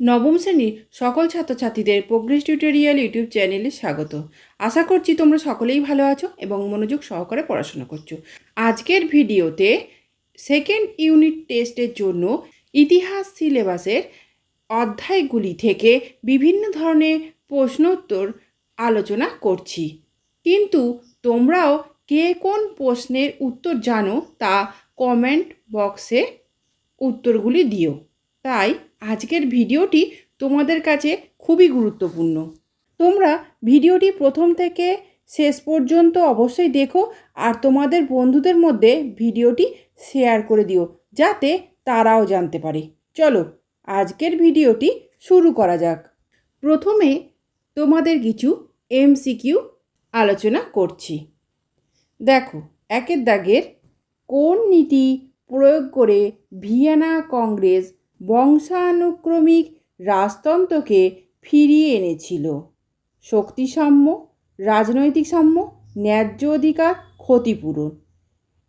নবম শ্রেণির সকল ছাত্রছাত্রীদের প্রোগ্রেস টিউটোরিয়াল ইউটিউব চ্যানেলে স্বাগত। আশা করছি তোমরা সকলেই ভালো আছো এবং মনোযোগ সহকারে পড়াশোনা করছ। আজকের ভিডিওতে সেকেন্ড ইউনিট টেস্টের জন্য ইতিহাস সিলেবাসের অধ্যায়গুলি থেকে বিভিন্ন ধরনের প্রশ্নোত্তর আলোচনা করছি। কিন্তু তোমরাও কে কোন প্রশ্নের উত্তর জানো তা কমেন্ট বক্সে উত্তরগুলি দিও। তাই আজকের ভিডিওটি তোমাদের কাছে খুবই গুরুত্বপূর্ণ। তোমরা ভিডিওটি প্রথম থেকে শেষ পর্যন্ত অবশ্যই দেখো আর তোমাদের বন্ধুদের মধ্যে ভিডিওটি শেয়ার করে দিও, যাতে তারাও জানতে পারে। চলো, আজকের ভিডিওটি শুরু করা যাক। প্রথমে তোমাদের কিছু এমসিকিউ আলোচনা করছি। দেখো, একের দাগের কোন নীতি প্রয়োগ করে ভিয়েনা কংগ্রেস বংশানুক্রমিক রাজতন্ত্রকে ফিরিয়ে এনেছিল। শক্তিসাম্য, রাজনৈতিক সাম্য, ন্যায্য অধিকার, ক্ষতিপূরণ।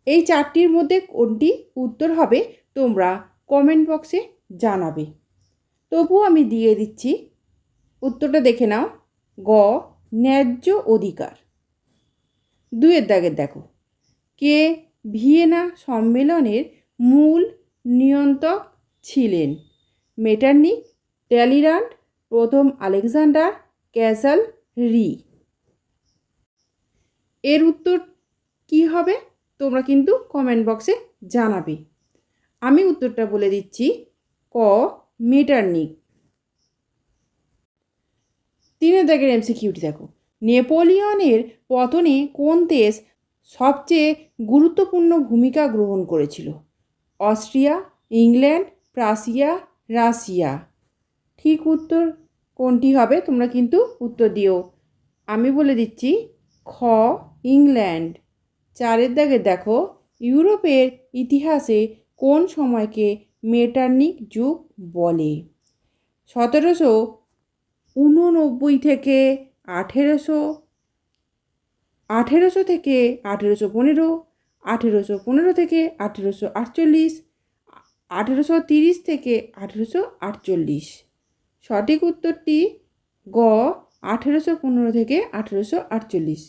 এই চারটির মধ্যে কোনটি উত্তর হবে তোমরা কমেন্ট বক্সে জানাবে। তবুও আমি দিয়ে দিচ্ছি। উত্তরটা দেখে নাও। গ, ন্যায্য অধিকার। দুয়ের দাগের দেখো। কে ভিয়েনা সম্মেলনের মূল নিয়ন্ত্রক ছিলেন। মেটার্নিক ট্যালিরান্ড প্রথম আলেকজান্ডার, ক্যাসাল, রি। এর উত্তর কি হবে? তোমরা কিন্তু কমেন্ট বক্সে জানাবে। আমি উত্তরটা বলে দিচ্ছি ক মেটার্নিক তিনের দাগের এমসিকিউটি দেখো। নেপোলিয়নের পতনে কোন দেশ সবচেয়ে গুরুত্বপূর্ণ ভূমিকা গ্রহণ করেছিল? অস্ট্রিয়া, ইংল্যান্ড প্রাসিয়া রাশিয়া ঠিক উত্তর কোনটি হবে? তোমরা কিন্তু উত্তর দিও। আমি বলে দিচ্ছি খ, ইংল্যান্ড। চারের দাগে দেখো, ইউরোপের ইতিহাসে কোন সময়কে মেটার্নিক যুগ বলে? সতেরোশো উননব্বই থেকে আঠেরোশো আঠেরোশো থেকে আঠেরোশো পনেরো আঠেরোশো পনেরো থেকে আঠেরোশো আটচল্লিশ আঠেরোশো তিরিশ থেকে আঠেরোশো আটচল্লিশ। সঠিক উত্তরটি গ, আঠেরোশো পনেরো থেকে আঠেরোশো আটচল্লিশ।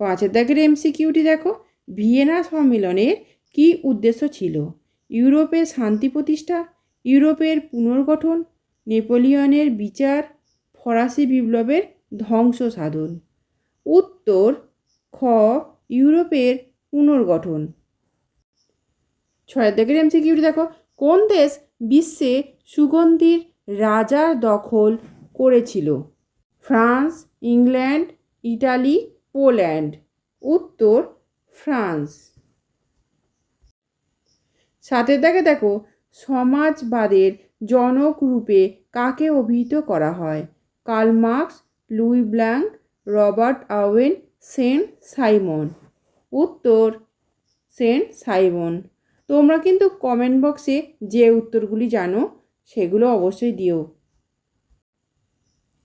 পাঁচের দাগের এমসিকিউটি দেখো। ভিয়েনা সম্মেলনের কী উদ্দেশ্য ছিল? ইউরোপের শান্তি প্রতিষ্ঠা, ইউরোপের পুনর্গঠন, নেপোলিয়নের বিচার, ফরাসি বিপ্লবের ধ্বংস সাধন উত্তর, খ, ইউরোপের পুনর্গঠন। ছয়ের দাগের এমসিকিউটি দেখো। কোন দেশ বিশ্বে সুগন্ধির রাজার দখল করেছিল? France, England, Italy, Poland. উত্তর, ফ্রান্স। সাতের দাগে দেখো, সমাজবাদের জনক রূপে কাকে অভিহিত করা হয়? Karl Marx, Louis Blanc, Robert Owen Saint Simon. উত্তর, সেন্ট সাইমন। তোমরা কিন্তু কমেন্ট বক্সে যে উত্তরগুলি জানো, সেগুলো অবশ্যই দিও।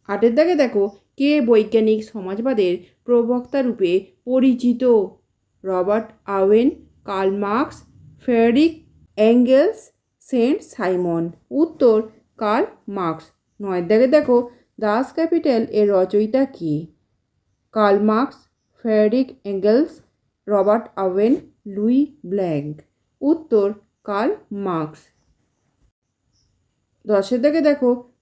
আটের দাগে দেখো, কে বৈজ্ঞানিক সমাজবাদের প্রবক্তা রূপে পরিচিত? Robert Owen Karl Marx Friedrich Engels Saint Simon. উত্তর, কার্ল মার্কস। নয়ের দাগে দেখো, দাস ক্যাপিটাল এর রচয়িতা কে? Karl Marx Friedrich Engels Robert Owen Louis Blanc. উত্তর কার্ল মার্কস। দশের দিকে দেখো,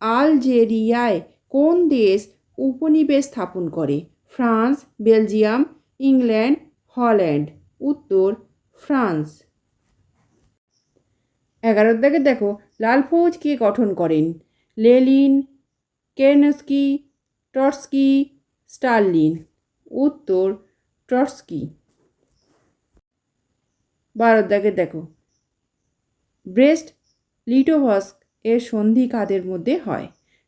আলজেরিয়ায় কোন দেশ উপনিবেশ স্থাপন করে? France, Belgium, England, Holland. উত্তর, ফ্রান্স। এগারোর দিকে দেখো লাল ফৌজ কে গঠন করেন? লেলিন, কেনস্কি, টর্সকি, স্টার্লিন। উত্তর, টর্সকি। বারোর দাগে দেখো। ব্রেস্ট, লিটোভস্ক এর সন্ধি কাদের মধ্যে হয়?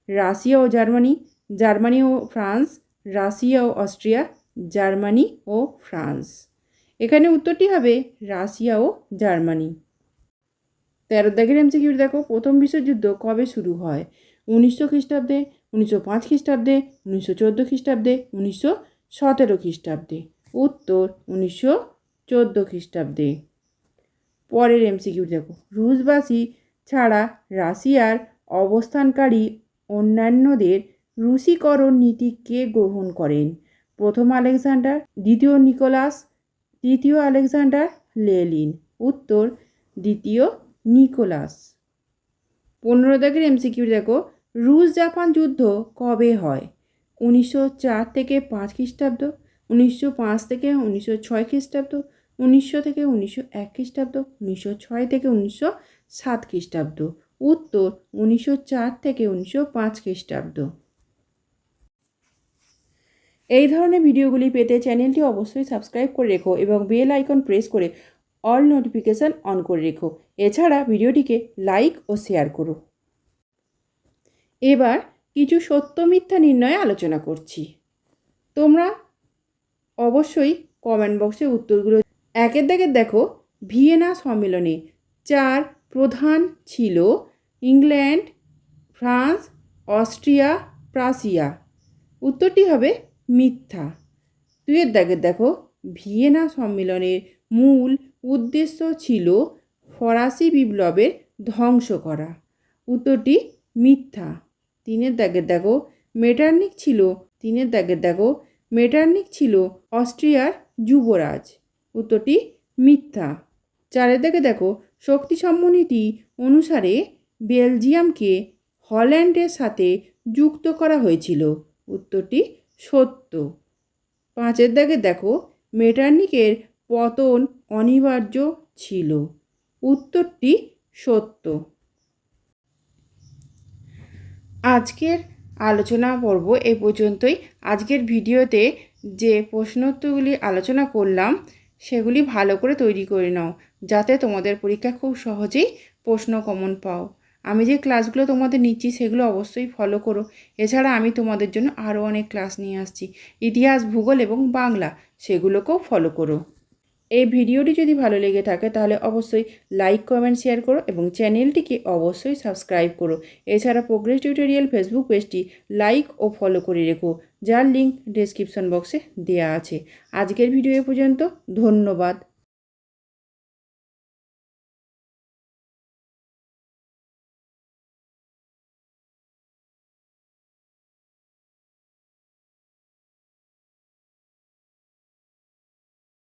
রাশিয়া ও জার্মানি জার্মানি ও ফ্রান্স, রাশিয়া ও অস্ট্রিয়া, জার্মানি ও ফ্রান্স। এখানে উত্তরটি হবে রাশিয়া ও জার্মানি। তেরো দাগের এমসিকিউ দেখো, প্রথম বিশ্বযুদ্ধ কবে শুরু হয়? উনিশশো খ্রিস্টাব্দে, উনিশশো পাঁচ খ্রিস্টাব্দে, উনিশশো চোদ্দ খ্রিস্টাব্দে, উনিশশো সতেরো খ্রিস্টাব্দে। উত্তর, উনিশশো চোদ্দ খ্রিস্টাব্দে। পরের এমসিকিউ দেখো। রুশবাসী ছাড়া রাশিয়ার অবস্থানকারী অন্যান্যদের রুশিকরণ নীতি কে গ্রহণ করেন? প্রথম আলেকজান্ডার, দ্বিতীয় নিকোলাস, তৃতীয় আলেকজান্ডার, লেলিন। উত্তর, দ্বিতীয় নিকোলাস। পনেরো দাগের এমসিকিউ দেখো রুশ জাপান যুদ্ধ কবে হয়? উনিশশো চার থেকে পাঁচ খ্রিস্টাব্দ, উনিশশো পাঁচ থেকে উনিশশো ছয় খ্রিস্টাব্দ উনিশশো থেকে উনিশশো এক খ্রিস্টাব্দ, উনিশশো ছয় থেকে উনিশশো সাত খ্রিস্টাব্দ। উত্তর, উনিশশো চার থেকে উনিশশো পাঁচ খ্রিস্টাব্দ। এই ধরনের ভিডিওগুলি পেতে চ্যানেলটি অবশ্যই সাবস্ক্রাইব করে রেখো এবং বেল আইকন প্রেস করে অল নোটিফিকেশান অন করে রেখো। এছাড়া ভিডিওটিকে লাইক ও শেয়ার করো। এবার কিছু সত্য মিথ্যা নির্ণয়ে আলোচনা করছি। তোমরা অবশ্যই কমেন্ট বক্সে উত্তরগুলো একের দাগে দেখো, ভিয়েনা সম্মেলনে। চার প্রধান ছিল ইংল্যান্ড, ফ্রান্স, অস্ট্রিয়া, প্রাসিয়া। উত্তরটি হবে মিথ্যা। দুইয়ের দাগে দেখো, ভিয়েনা সম্মেলনের মূল উদ্দেশ্য ছিল ফরাসি বিপ্লবের ধ্বংস করা। উত্তরটি মিথ্যা। তিনের দাগের দেখো, মেটার্নিক ছিল, তিনের দাগের দেখো, মেটার্নিক ছিল অস্ট্রিয়ার যুবরাজ। উত্তরটি মিথ্যা। চারের দাগে দেখো শক্তি সম্মনীতি অনুসারে বেলজিয়ামকে হল্যান্ডের সাথে যুক্ত করা হয়েছিল। উত্তরটি সত্য। পাঁচের দাগে দেখো, মেটার্নিকের পতন অনিবার্য ছিল। উত্তরটি সত্য। আজকের আলোচনা পর্ব এই পর্যন্তই। আজকের ভিডিওতে যে প্রশ্নোত্তরগুলি আলোচনা করলাম সেগুলি ভালো করে তৈরি করে নাও, যাতে তোমাদের পরীক্ষা খুব সহজেই প্রশ্ন কমন পাও। আমি যে ক্লাসগুলো তোমাদের নিচ্ছি সেগুলো অবশ্যই ফলো করো। এছাড়া আমি তোমাদের জন্য আরও অনেক ক্লাস নিয়ে আসছি। ইতিহাস, ভূগোল এবং বাংলা, সেগুলোকেও ফলো করো। এই ভিডিওটি যদি ভালো লেগে থাকে তাহলে অবশ্যই লাইক, কমেন্ট, শেয়ার করো এবং চ্যানেলটিকে অবশ্যই সাবস্ক্রাইব করো। এছাড়া প্রোগ্রেস টিউটোরিয়াল ফেসবুক পেজটি লাইক ও ফলো করে রেখো, যার লিঙ্ক ডেসক্রিপশন বক্সে দেয়া আছে। আজকের ভিডিও এ পর্যন্ত, ধন্যবাদ।